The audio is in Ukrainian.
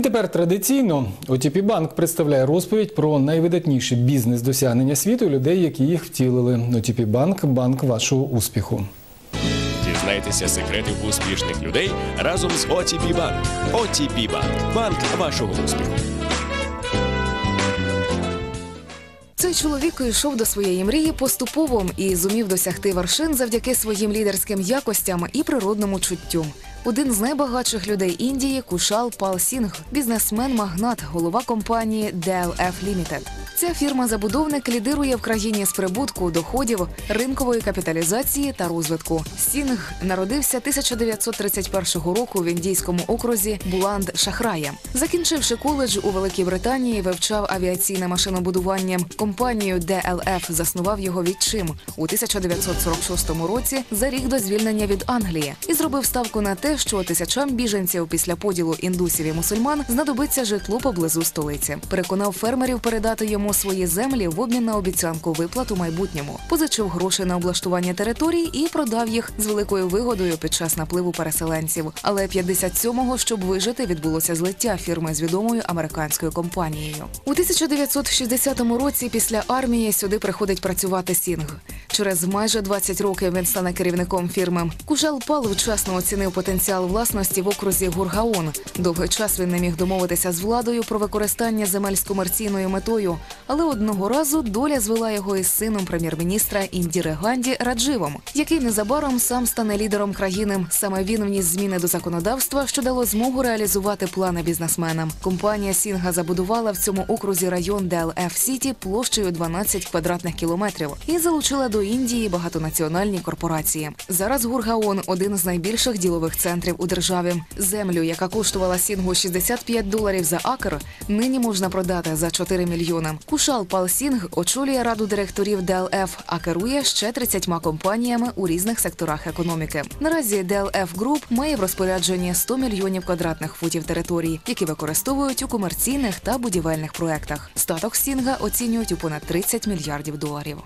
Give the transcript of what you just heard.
І тепер традиційно OTP Банк представляє розповідь про найвидатніші бізнес-досягнення світу і людей, які їх втілили. OTP Банк – банк вашого успіху. Дізнайтеся секретів успішних людей разом з OTP Bank. OTP Bank – банк вашого успіху. Цей чоловік йшов до своєї мрії поступово і зумів досягти вершин завдяки своїм лідерським якостям і природному чуттю. Один з найбагатших людей Індії Кушал Пал Сінг, бізнесмен-магнат, голова компанії DLF Limited. Ця фірма-забудовник лідирує в країні з прибутку, доходів, ринкової капіталізації та розвитку. Сінг народився 1931 року в індійському окрузі Буланд Шахрая. Закінчивши коледж у Великій Британії, вивчав авіаційне машинобудування. Компанію DLF заснував його відчим у 1946 році за рік до звільнення від Англії і зробив ставку на те, що тисячам біженців після поділу індусів і мусульман знадобиться житло поблизу столиці. Переконав фермерів передати йому свої землі в обмін на обіцянку виплат у майбутньому. Позичив гроші на облаштування територій і продав їх з великою вигодою під час напливу переселенців. Але 57-го, щоб вижити, відбулося злиття фірми з відомою американською компанією. У 1960 році після армії сюди приходить працювати Сінг. Через майже 20 років він стане керівником фірми. Кужал Пал вчасно оцінив потенціал власності в окрузі Гургаон. Довгий час він не міг домовитися з владою про використання земель з комерційною метою, але одного разу доля звела його із сином прем'єр-міністра Індіри Ганді Радживом, який незабаром сам стане лідером країни. Саме він вніс зміни до законодавства, що дало змогу реалізувати плани бізнесменам. Компанія Сінга забудувала в цьому окрузі район DLF Сіті площею 12 квадратних кілометрів і залучила до Індії багатонаціональні корпорації. Зараз Гургаон один з найбільших ділових центрів у державі. Землю, яка коштувала Сінгу 65 доларів за акр, нині можна продати за 4 мільйони. Кушал Пал Сінг очолює раду директорів DLF, а керує ще 30 компаніями у різних секторах економіки. Наразі DLF Group має в розпорядженні 100 мільйонів квадратних футів території, які використовують у комерційних та будівельних проектах. Статок Сінга оцінюють у понад 30 мільярдів доларів.